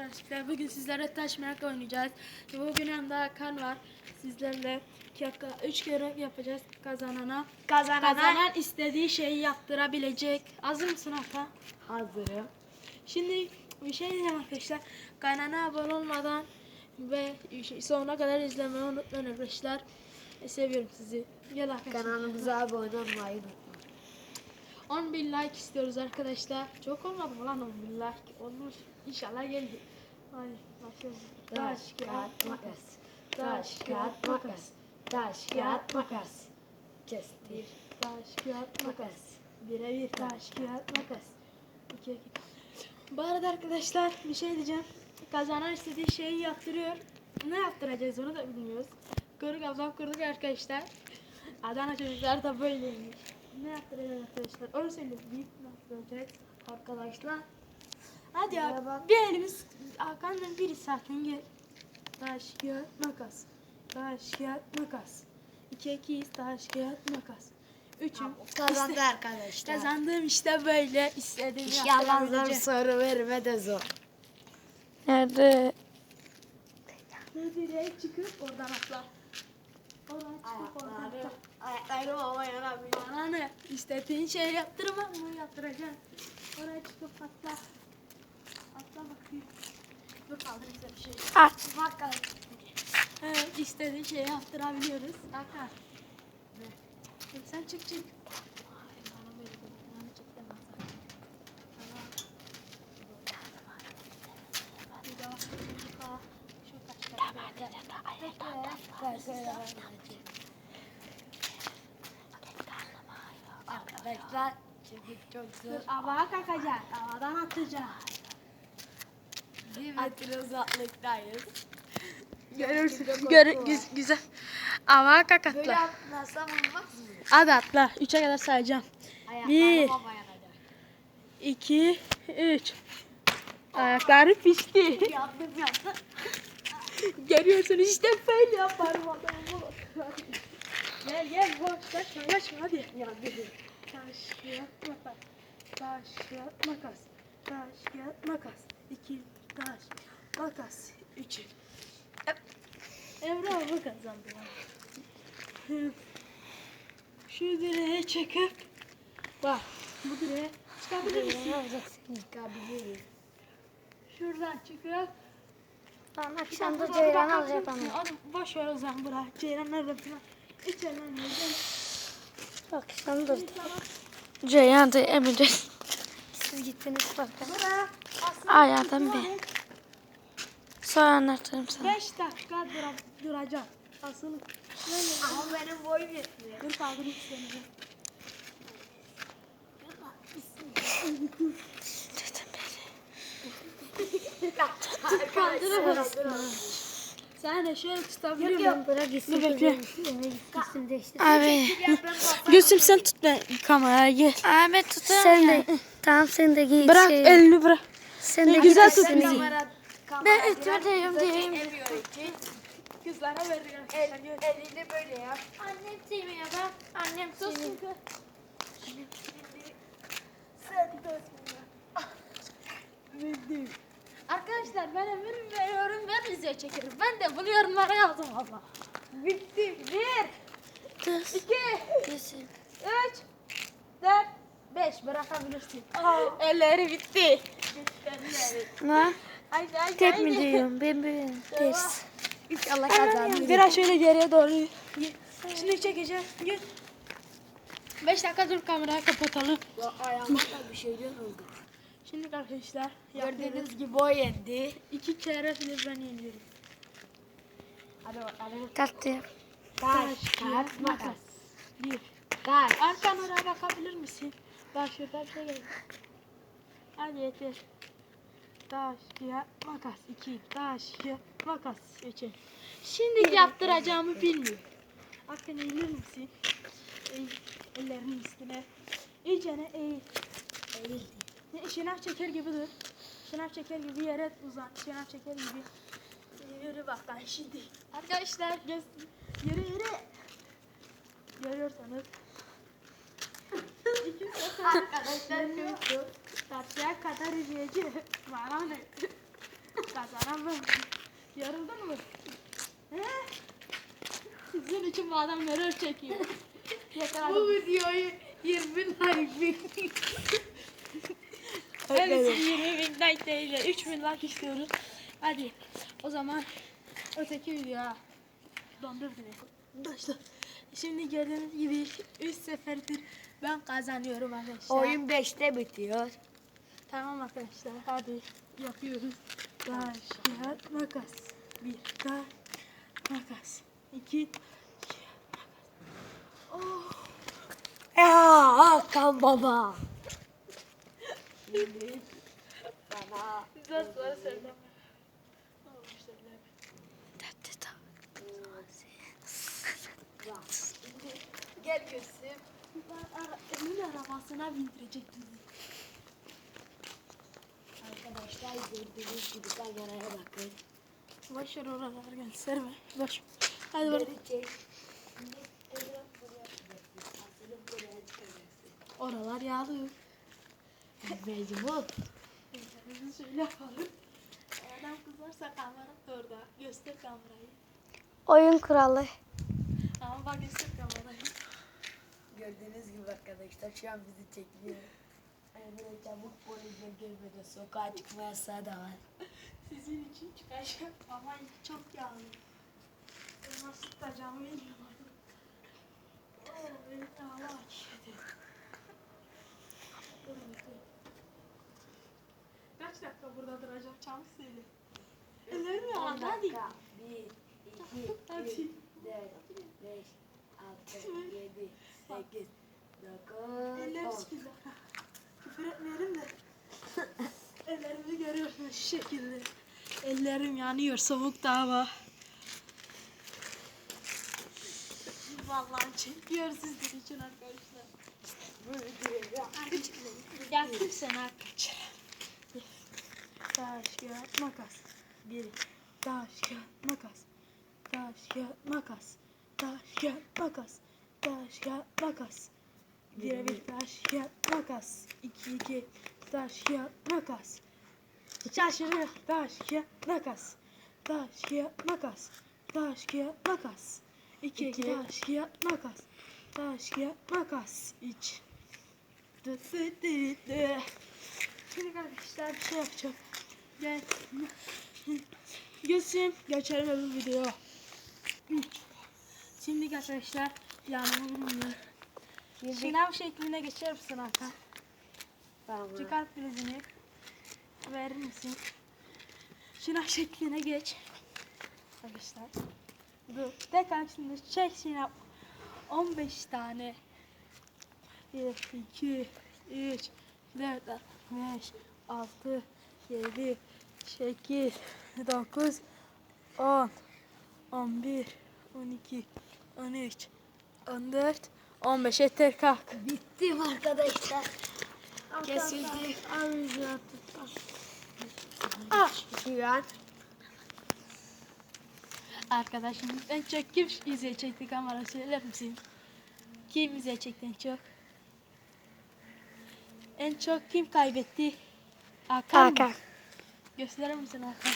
arkadaşlar. Bugün sizlere taş merak oynayacağız. Bugün yanında Hakan var. Sizlerle iki dakika, üç kere yapacağız kazanana. Kazanana Kazanan istediği şeyi yaptırabilecek. Hazır mısın Hakan? hazırım. Şimdi bir şey diyeceğim arkadaşlar. Kanala abone olmadan ve sonuna kadar izlemeyi unutmayın arkadaşlar. Seviyorum sizi. Gel arkadaşlar. Kanalımıza abone olmayı unutmayın. 10 bin like istiyoruz arkadaşlar. Çok olmadı mı lan 10 bin like? Olmuş. İnşallah geldi. Hadi başlayalım. Taş, kağıt, makas. Taş, kağıt, makas. Taş, kağıt, makas. Kestir. Taş, kağıt, makas. Bire bir taş, kağıt, makas. İki, iki. Bu arada arkadaşlar bir şey diyeceğim. Kazanan istediği şeyi yaptırıyor. Ne yaptıracağız onu da bilmiyoruz. Kırık ablam kırdık arkadaşlar. Adana çocuklar da böyleymiş. Ne yaptıracağız arkadaşlar? Onu söyle. Büyük ne yaptıracağız arkadaşlar? Hadi ya. Merhaba. Bir elimiz Hakan'la biri zaten gel. Taş, kağıt, makas. Taş, kağıt, makas. İki, ikiyiz. Taş, kağıt, makas. Üçüm. Kazandı İşte- arkadaşlar. Kazandığım işte böyle istediğimi İnşallah zor soru verme de zor. Nerede? Direye çıkıp oradan atla. Atla. ayaklarım havaya. Bana ne? İstediğin şeyi yaptırmam mı? Yaptıracaksın. Oraya çıkıp atla. Atla bakayım. Dur kaldırayım size bir şey. At. Bakalım. Evet, istediğin şeyi yaptırabiliyoruz. Hakan. Dur, sen çık çık. Demez zaten. Tamam. Arkadaşlar çünkü çok zor. Havaya kalkacak. Havadan atacak. Bir metre uzaklıktayız. Görürsün. Gör, güz- güzel. Havaya kalk Böyle atla. atlasam olmaz mı? Hadi atla. Üçe kadar sayacağım. Ayaklarım Bir. İki, üç. Ayakları pişti. Yaptım yaptım. Görüyorsun işte böyle yaparım adamı. Gel gel boş kaçma kaçma hadi. Taş kağıt makas. Taş kağıt makas. Taş kağıt makas. İki taş makas. Üç. Emre abi kazandı. Şu direğe çekip bak bu direğe çıkabilir misin? Çıkabilirim. Şuradan çıkıp Ben Bir akşam da ceyran dur. ama. Oğlum boş ver o zaman bırak. Ceylan nerede falan. Hiç eğlenmeyeceğim. Akşam da ceyran da emeceğiz. Siz gittiniz bakın. Hayatım bir. Sonra anlatırım sana. 5 dakika dura, duracağım. Asıl. Böyle. Ama benim boyum yetmiyor. Dur kaldırayım seni. Sen de şöyle tutabiliyor musun? Bırak gitsin. Dur bekle. Abi. Gülsüm sen tut ben kameraya gel. Abi tutarım Sen de. Tamam sen de giy. Bırak şey. elini bırak. Sen de Güzel tut Ben üstüme diyeyim. Kızlara veriyor. El, elini böyle yap. Annem sevmiyor bak. Annem sevmiyor. Sen de Bildim. Arkadaşlar ben emir veriyorum ben video çekerim. Ben de bunu yorumlara yazdım valla. Bitti. Bir, Kız. iki, Gitsin. üç, dört, beş bırakabilirsin. Elleri bitti. Ne? Haydi haydi Tek mi diyorum? Ben ben ters. İnşallah kazanırım. Biraz şöyle geriye doğru. Şimdi çekeceğim. Gel. Beş dakika dur kamerayı kapatalım. Ya ayağıma bir şeyler oldu. Şimdi arkadaşlar. Gördüğünüz gibi o yendi. İki kere filiz ben yeniyorum. Hadi bakalım. Taktı. Taş, kağıt, makas. Bir. Taş. Arkan oraya bakabilir misin? Bak şurada bir şey. Hadi yeter. Taş, kağıt, makas. İki. Taş, kağıt, makas. Üç. Şimdi yaptıracağımı bilmiyorum. Arkan eğilir misin? Eğil. Ellerinin üstüne. İyicene eğil. Eğildi. Şınav çeker gibi dur. Şınav çeker gibi yere uzan. Şınav çeker gibi. Yürü bak ben şimdi. Arkadaşlar göz... Yürü yürü. Görüyorsanız. Arkadaşlar kötü. Tartıya kadar yürüyeceğim. Bana ne? Kazanan ben. Yarıldın mı? He? Sizin için bu adam neler çekiyor. Bu videoyu 20 like bekliyor. Evet 20 bin like değil de 3 bin like istiyoruz. Hadi o zaman öteki videoya dondur şimdi gördüğünüz gibi 3 seferdir ben kazanıyorum arkadaşlar. Oyun 5'te bitiyor. Tamam arkadaşlar hadi yapıyoruz. Taş, kağıt, makas. Bir, taş, makas. İki, oh. Ya Hakan baba. Ne olmuş söyleme. gel göstereyim. Ben ara, emin arabasına bindirecektim. Arkadaşlar gördüğünüz gibi kameraya bakın. Boş ver oraları gösterme. Boş. Hadi bak. Oralar yağlı. Mecbur. Biz şöyle yapalım. Adam kızarsa kamera da orada. Göster kamerayı. Oyun kuralı. Ama bak göster kamerayı. Gördüğünüz gibi arkadaşlar şu an bizi çekiyor. Emre çabuk polisle gelmeden sokağa çıkma yasağı da var. Sizin için çıkacağım ama çok yağlı. Nasıl tutacağımı bilmiyorum. Oo, benim akışıdı. Durun bekleyin. Kaç dakika burada duracağım çabuk söyle. Ellerim yağlı hadi. Bir, iki, üç, dört, beş, altı, yedi, sekiz, dokuz, Ellerim on. sıkıldı. Küfür etmeyelim de. Ellerimi görüyorsunuz şu şekilde. Ellerim yanıyor soğuk hava. Vallahi çekiyor sizin için arkadaşlar. Gel kimsen arkadaşlar. Taş, kağıt, makas. Bir. Taş, kağıt, makas. Taş, kağıt, makas. Taş, kağıt, makas. Taş, kağıt, makas. Bire bir taş, kağıt, makas. İki, iki. Taş, kağıt, makas. Şaşırır. Taş, kağıt, makas. Taş, kağıt, makas. Taş, kağıt, makas. İki, İki. taş, kağıt, makas. Taş, kağıt, makas. İç. Dı dı dı dı. Şimdi arkadaşlar bir şey yapacağım. Gel. Geçsin. Geçelim öbür videoya. Şimdi arkadaşlar bilmiyorum. Şınav şekline geçer misin Hakan? Tamam. Çıkart prizini. Verir misin? Şınav şekline geç. Arkadaşlar. Dur. Tekrar şimdi çek şınav. 15 tane. 1, 2, 3, 4, 5, 6, 7, 8, 9, 10, 11, 12, 13, 14, 15 yeter kalk. Bittim arkadaşlar. Kesildi. Ah! Şu an Arkadaşım en çok kim izleyecekti kamera söyler misin? Kim izleyecekti en çok? En çok kim kaybetti? Hakan. Hakan. Gösterir misin Hakan?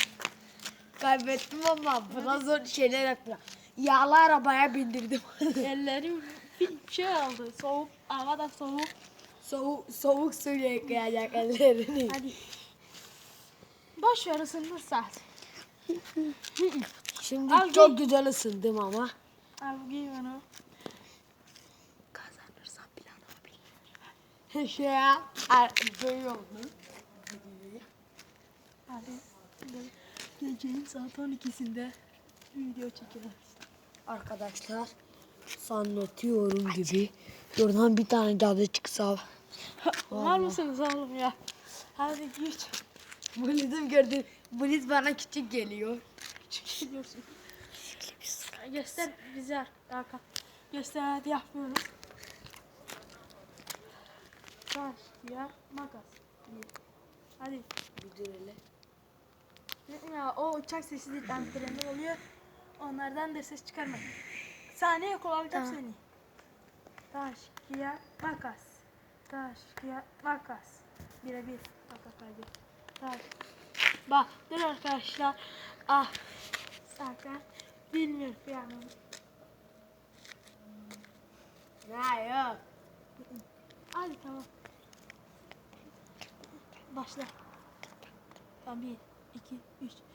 kaybettim ama buna zor şeyler yaptım. Yağlı arabaya bindirdim. Ellerim bir şey oldu. Soğuk. Hava da soğuk. soğuk, soğuk suyla yıkayacak ellerini. Hadi. Boş ver ısındır saat. Şimdi Al çok giy. güzel ısındım ama. Al giy bunu. Kazanırsam plan olabilir. Şu an ar- böyle oldu. Hadi. Gecenin saat 12'sinde video çekiyoruz. Arkadaşlar sanlatıyorum gibi. Şuradan bir tane cadı çıksa. Var mısınız oğlum ya? Hadi git. Blizim gördüm. Bliz bana küçük geliyor. Çıkıyorsun. Göster bize Hakan. Göster hadi yapmıyoruz. Taş, ya, makas. Hadi. Bir dur hele. Ya o uçak sesi değil antrenman oluyor. Onlardan da ses çıkarmayın. Sahneye kovalayacağım tamam. seni. Taşkiya makas. Taşkiya makas. Bire bir. Makas haydi. Taş. Bak dur arkadaşlar. Ah. Zaten bilmiyorum yani. Ne yok. Hadi tamam. Başla. Tamam bir. 2, 3.